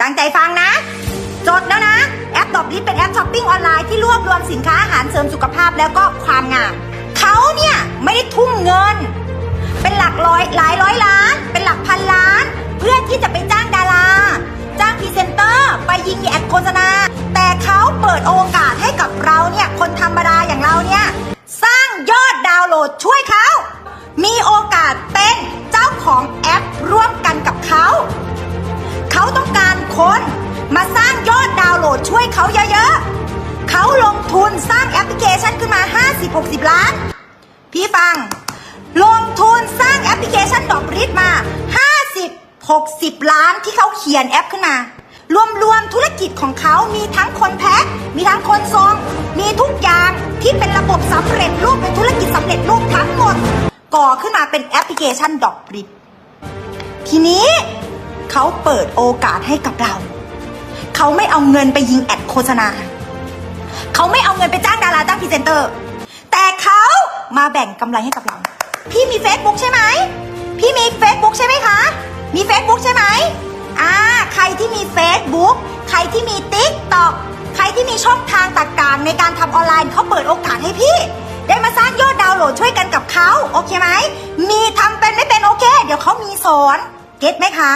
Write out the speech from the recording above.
ตั้งใจฟังนะ จดแล้วนะ แอปดอบลิสเป็นแอปช้อปปิ้งออนไลน์ที่รวบรวมสินค้าอาหารเสริมสุขภาพแล้วก็ความงามเขาเนี่ยไม่ได้ทุ่มเงิน เป็นหลักร้อยหลายร้อยล้าน เป็นหลักพันล้าน เพื่อที่จะไปจ้างดารา จ้างพรีเซนเตอร์ไปยิงแอดโฆษณา แต่เขาเปิดโอกาสให้กับเราเนี่ยคนธรรมดาอย่างเราเนี่ยสร้างยอดดาวน์โหลดช่วยเขา มีโอกาสเป็นเจ้าของแอปร่วมกัน เคชันขึ้นมา 50-60 ล้าน พี่ฟัง ลงทุนสร้างแอปพลิเคชันดอกริดมา 50 60 ล้านที่เขาเขียนแอปขึ้นมารวมๆธุรกิจของเขามีทั้งคนแพ็คมีทั้งคนส่งมีทุกอย่างที่เป็นระบบสำเร็จรูปเป็นธุรกิจสำเร็จรูปทั้งหมด ก่อขึ้นมาเป็นแอปพลิเคชันดอกริดทีนี้เขาเปิดโอกาสให้กับเรา เขาไม่เอาเงินไปยิงแอดโฆษณา เขาไม่เอาเงินไปจ้างดาราจ้างพรีเซนเตอร์ แต่เขามาแบ่งกำไรให้กับเรา พี่มี Facebook ใช่ไหม พี่มี Facebook ใช่ไหมคะ มี Facebook ใช่ไหมอ่าใครที่มี Facebook ใครที่มี TikTok ใครที่มีช่องทางต่างๆ ในการทำออนไลน์เขาเปิดโอกาสให้พี่ ได้มาสร้างยอดดาวน์โหลดช่วยกันกับเขาโอเคไหมมีทำเป็นไม่เป็นโอเค เดี๋ยวเขามีสอนเก็ตไหมคะ